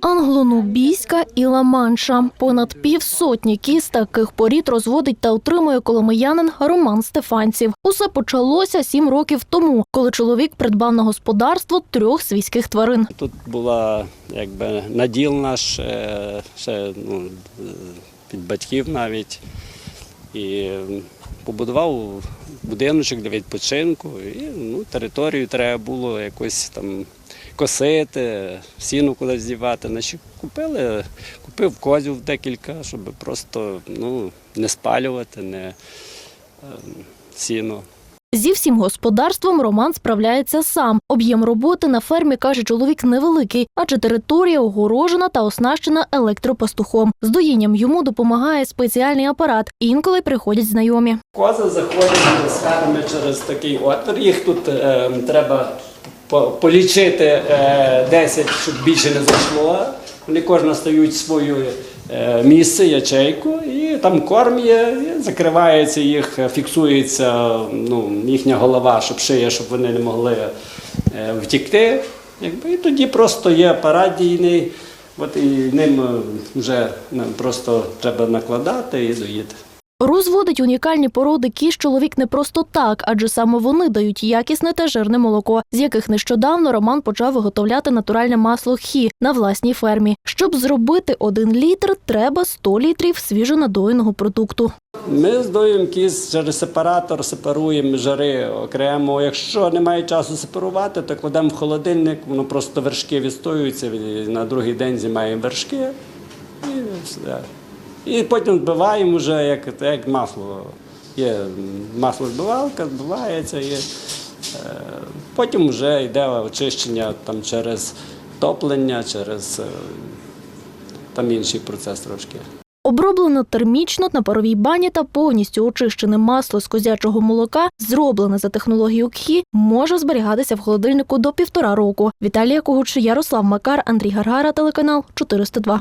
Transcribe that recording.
Англонубійська і Ла-Манша. Понад півсотні кіз таких порід розводить та утримує коломиянин Роман Стефанців. Усе почалося сім років тому, коли чоловік придбав на господарство трьох свійських тварин. Тут була якби наділ наш е, ще ну, від батьків навіть. І побудував будиночок для відпочинку. І ну, територію треба було якось там косити, сіну кудись здівати. Значить, купили, купив козів декілька, щоб просто ну, не спалювати, не е, сіно. Зі всім господарством Роман справляється сам. Об'єм роботи на фермі, каже чоловік, невеликий, адже територія огорожена та оснащена електропастухом. З доїнням йому допомагає спеціальний апарат. Інколи приходять знайомі. Кози заходять з ферми через такий отвір. Їх тут е, треба полічити е, 10, щоб більше не зайшло. Вони кожна стають в своє е, місце, ячейку, і там корм є, закривається їх, е, фіксується ну, їхня голова, щоб шия, щоб вони не могли е, втікти. І тоді просто є апарат дійний, от і ним е, вже просто треба накладати і доїти. Розводить унікальні породи кіз чоловік не просто так, адже саме вони дають якісне та жирне молоко, з яких нещодавно Роман почав виготовляти натуральне масло хі на власній фермі. Щоб зробити один літр, треба 100 літрів свіжонадоєного продукту. Ми здоюємо кіз через сепаратор, сепаруємо жири окремо. Якщо немає часу сепарувати, то кладемо в холодильник, воно просто вершки відстоюються, на другий день знімаємо вершки і все. І потім збиваємо вже як, як масло. Є маслозбивалка, збивається і е, потім вже йде очищення там, через топлення, через е, там інший процес трошки. Оброблене термічно на паровій бані та повністю очищене масло з козячого молока, зроблене за технологією КХІ, може зберігатися в холодильнику до півтора року. Віталія Когуч, Ярослав Макар, Андрій Гаргара, телеканал 402.